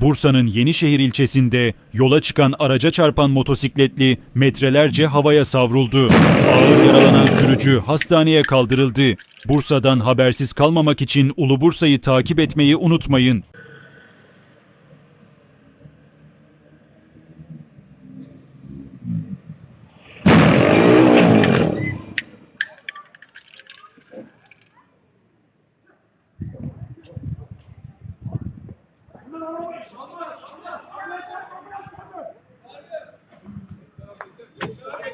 Bursa'nın Yenişehir ilçesinde yola çıkan araca çarpan motosikletli metrelerce havaya savruldu. Ağır yaralanan sürücü hastaneye kaldırıldı. Bursa'dan habersiz kalmamak için Ulu Bursa'yı takip etmeyi unutmayın.